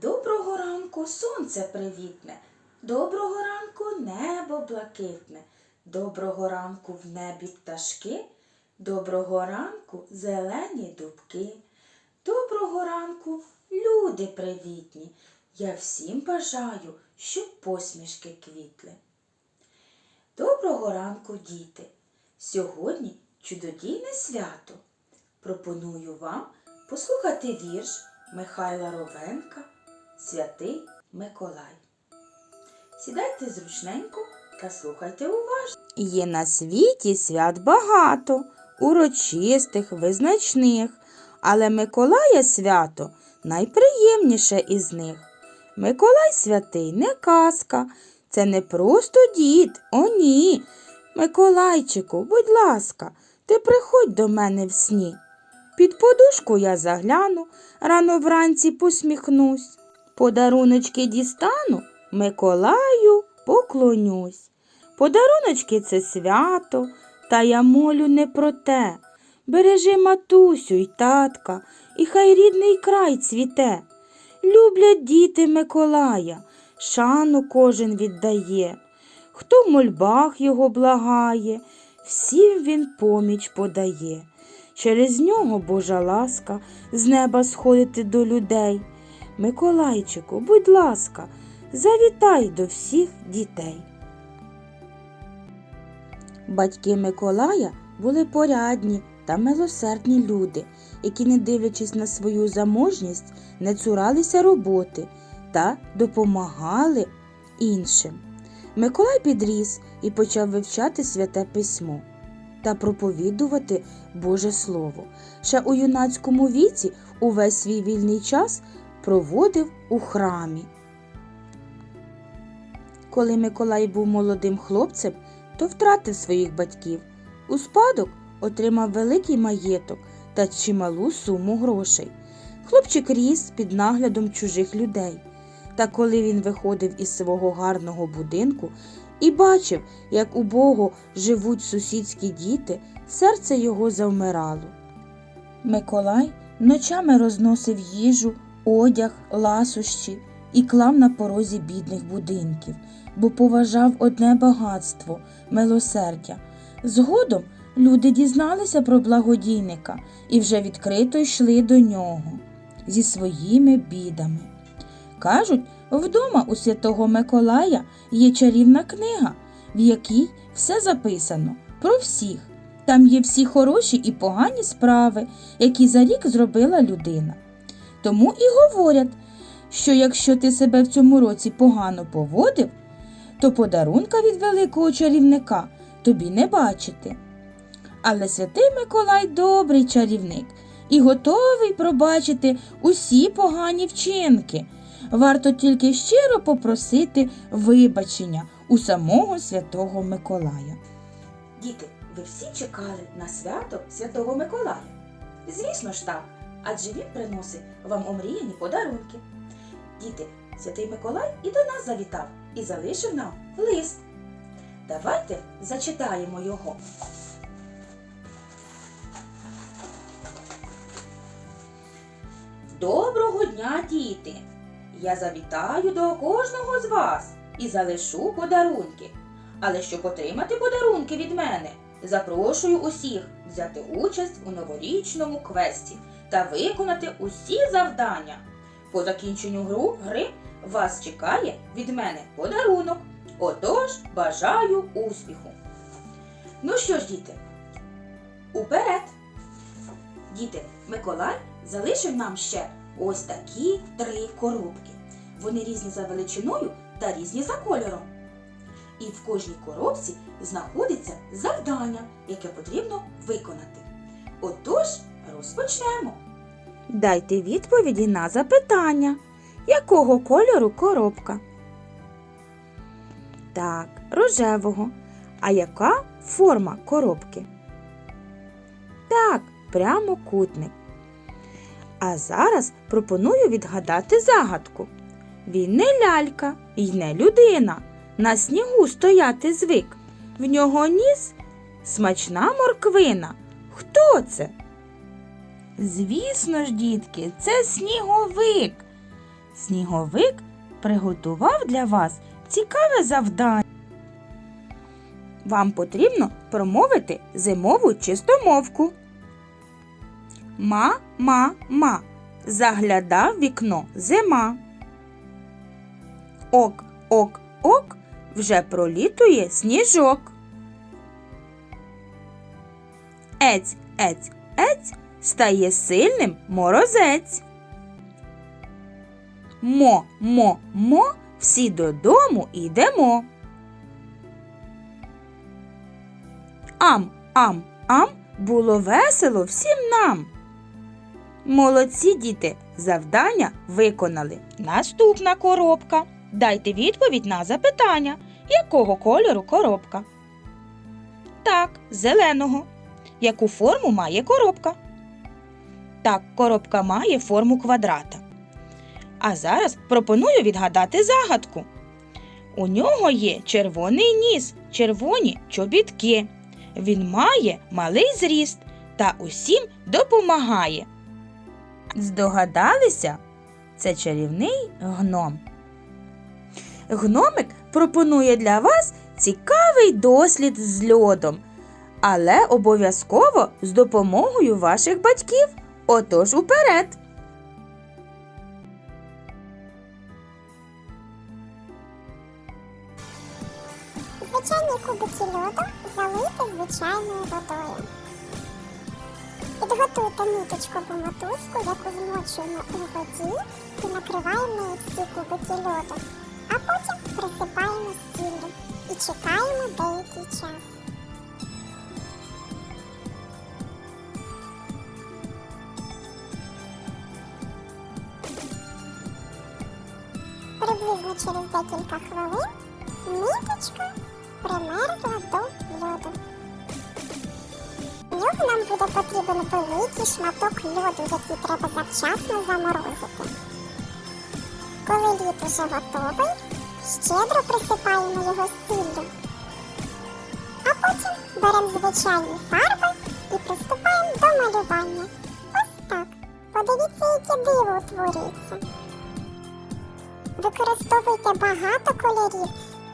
Доброго ранку сонце привітне, доброго ранку небо блакитне, доброго ранку в небі пташки, доброго ранку зелені дубки, доброго ранку люди привітні. Я всім бажаю, щоб посмішки квітли. Доброго ранку, діти! Сьогодні чудодійне свято. Пропоную вам послухати вірш Михайла Ровенка Святий Миколай. Сідайте зручненько та слухайте уважно. Є на світі свят багато, урочистих, визначних, але Миколая свято найприємніше із них. Миколай святий не казка, це не просто дід, о ні. Миколайчику, будь ласка, ти приходь до мене в сні. Під подушку я загляну, рано вранці посміхнусь. Подаруночки дістану, Миколаю поклонюсь. Подаруночки це свято, та я молю не про те. Бережи матусю й татка, і хай рідний край цвіте. Люблять діти Миколая, шану кожен віддає. Хто в мольбах його благає, всім він поміч подає. Через нього Божа ласка з неба сходити до людей. Миколайчику, будь ласка, завітай до всіх дітей. Батьки Миколая були порядні та милосердні люди, які, не дивлячись на свою заможність, не цуралися роботи та допомагали іншим. Миколай підріс і почав вивчати святе письмо та проповідувати Боже Слово. Ще у юнацькому віці увесь свій вільний час проводив у храмі. Коли Миколай був молодим хлопцем, то втратив своїх батьків. У спадок отримав великий маєток та чималу суму грошей. Хлопчик ріс під наглядом чужих людей. Та коли він виходив із свого гарного будинку і бачив, як убого живуть сусідські діти, серце його завмирало. Миколай ночами розносив їжу, одяг, ласощі і клав на порозі бідних будинків, бо поважав одне багатство милосердя. Згодом люди дізналися про благодійника і вже відкрито йшли до нього зі своїми бідами. Кажуть, вдома у святого Миколая є чарівна книга, в якій все записано про всіх. Там є всі хороші і погані справи, які за рік зробила людина. Тому і говорять, що якщо ти себе в цьому році погано поводив, то подарунка від великого чарівника тобі не бачити. Але святий Миколай добрий чарівник і готовий пробачити усі погані вчинки. Варто тільки щиро попросити вибачення у самого святого Миколая. Діти, ви всі чекали на свято Святого Миколая? Звісно ж так, адже він приносить вам омріяні подарунки. Діти, Святий Миколай і до нас завітав і залишив нам лист. Давайте зачитаємо його. Доброго дня, діти! Я завітаю до кожного з вас і залишу подарунки. Але щоб отримати подарунки від мене, запрошую усіх взяти участь у новорічному квесті та виконати усі завдання. По закінченню гру гри вас чекає від мене подарунок. Отож, бажаю успіху. Ну що ж, діти, уперед! Діти, Миколай залишив нам ще ось такі три коробки. Вони різні за величиною та різні за кольором. І в кожній коробці знаходиться завдання, яке потрібно виконати. Отож, розпочнемо. Дайте відповіді на запитання. Якого кольору коробка? Так, рожевого. А яка форма коробки? Так, прямокутник. А зараз пропоную відгадати загадку. Він не лялька і не людина. На снігу стояти звик. В нього ніс смачна морквина. Хто це? Звісно ж, дітки, це сніговик. Сніговик приготував для вас цікаве завдання. Вам потрібно промовити зимову чистомовку. Ма, ма, ма. Заглядав вікно зима. Ок, ок, ок, вже пролітує сніжок. Ець, ець, ець, стає сильним морозець. Мо, мо, мо, всі додому ідемо. Ам, ам, ам, було весело всім нам. Молодці діти, завдання виконали. Наступна коробка. Дайте відповідь на запитання, якого кольору коробка. Так, зеленого. Яку форму має коробка? Так, коробка має форму квадрата. А зараз пропоную відгадати загадку. У нього є червоний ніс, червоні чобітки. Він має малий зріст та усім допомагає. Здогадалися? Це чарівний гном. Гномик пропонує для вас цікавий дослід з льодом, але обов'язково з допомогою ваших батьків. Отож уперед! Звичайні кубики льоду залити звичайною водою. Підготуйте ниточкову мотузку, яку змочуємо у воді і накриваємо всі кубики льоду, а потім присипаємо стіллю і чекаємо деякий час. Приблизно через декілька хвилин ниточка примерзла до льоду. В нам буде потрібен великий шматок льоду, який треба завчасно заморозити. Коли лід уже готовий, щедро присипаємо його сіллю. А потім беремо звичайні фарби і приступаємо до малювання. Ось так. Подивіться, яке диво утворюється. Використовуйте багато кольорів,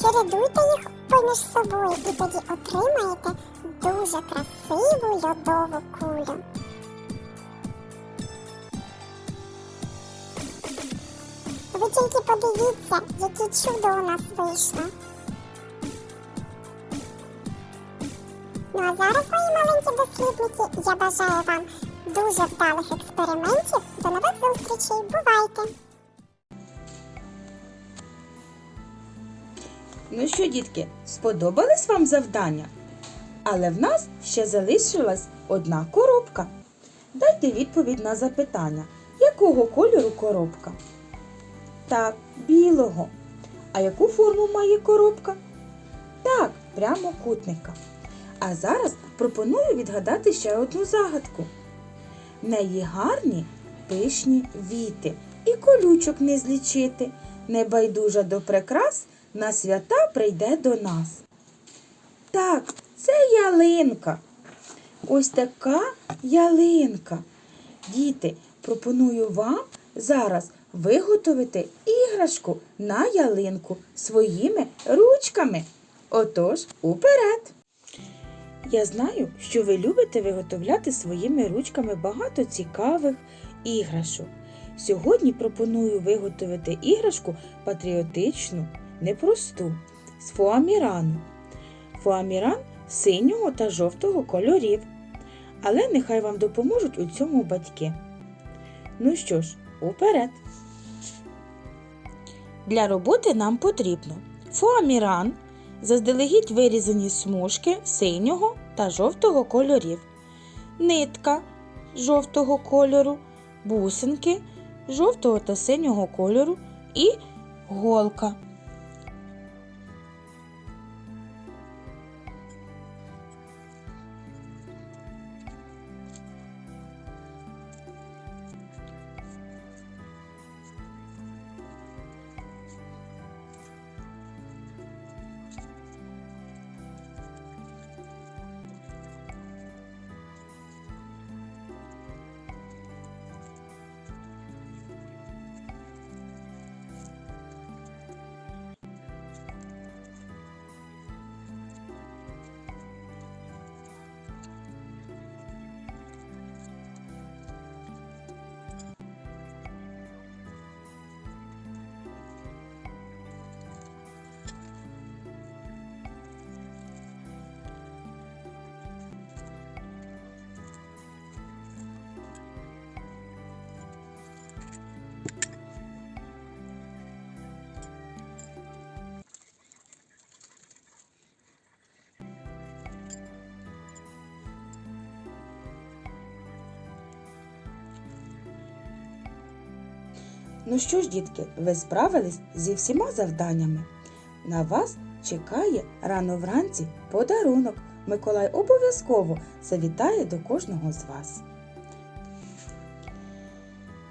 чередуйте їх поміж собою і тоді отримаєте дуже красиву льодову кулю. Ви тільки подивіться, які чудо у нас вийшло. Ну а зараз, мої маленькі дослідники, я бажаю вам дуже вдалих експериментів. До нових зустрічей. Бувайте! Ну що, дітки, сподобались вам завдання? Але в нас ще залишилась одна коробка. Дайте відповідь на запитання, якого кольору коробка? Так, білого. А яку форму має коробка? Так, прямокутника. А зараз пропоную відгадати ще одну загадку. В неї гарні пишні віти, і колючок не злічити. Небайдужа до прикрас на свята прийде до нас. Так, це ялинка. Ось така ялинка. Діти, пропоную вам зараз виготовити іграшку на ялинку своїми ручками. Отож, уперед! Я знаю, що ви любите виготовляти своїми ручками багато цікавих іграшок. Сьогодні пропоную виготовити іграшку патріотичну, непросту, з фоамірану. Фоаміран синього та жовтого кольорів. Але нехай вам допоможуть у цьому батьки. Ну що ж, уперед! Для роботи нам потрібно фоаміран, заздалегідь вирізані смужки синього та жовтого кольорів, нитка жовтого кольору, бусинки жовтого та синього кольору і голка. Ну що ж, дітки, ви справились зі всіма завданнями. На вас чекає рано вранці подарунок. Миколай обов'язково завітає до кожного з вас.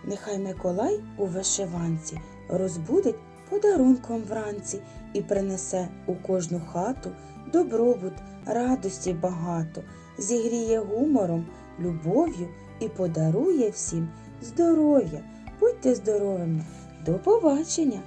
Нехай Миколай у вишиванці розбудить подарунком вранці і принесе у кожну хату добробут, радості багато, зігріє гумором, любов'ю і подарує всім здоров'я. Будьте здоровими! До побачення!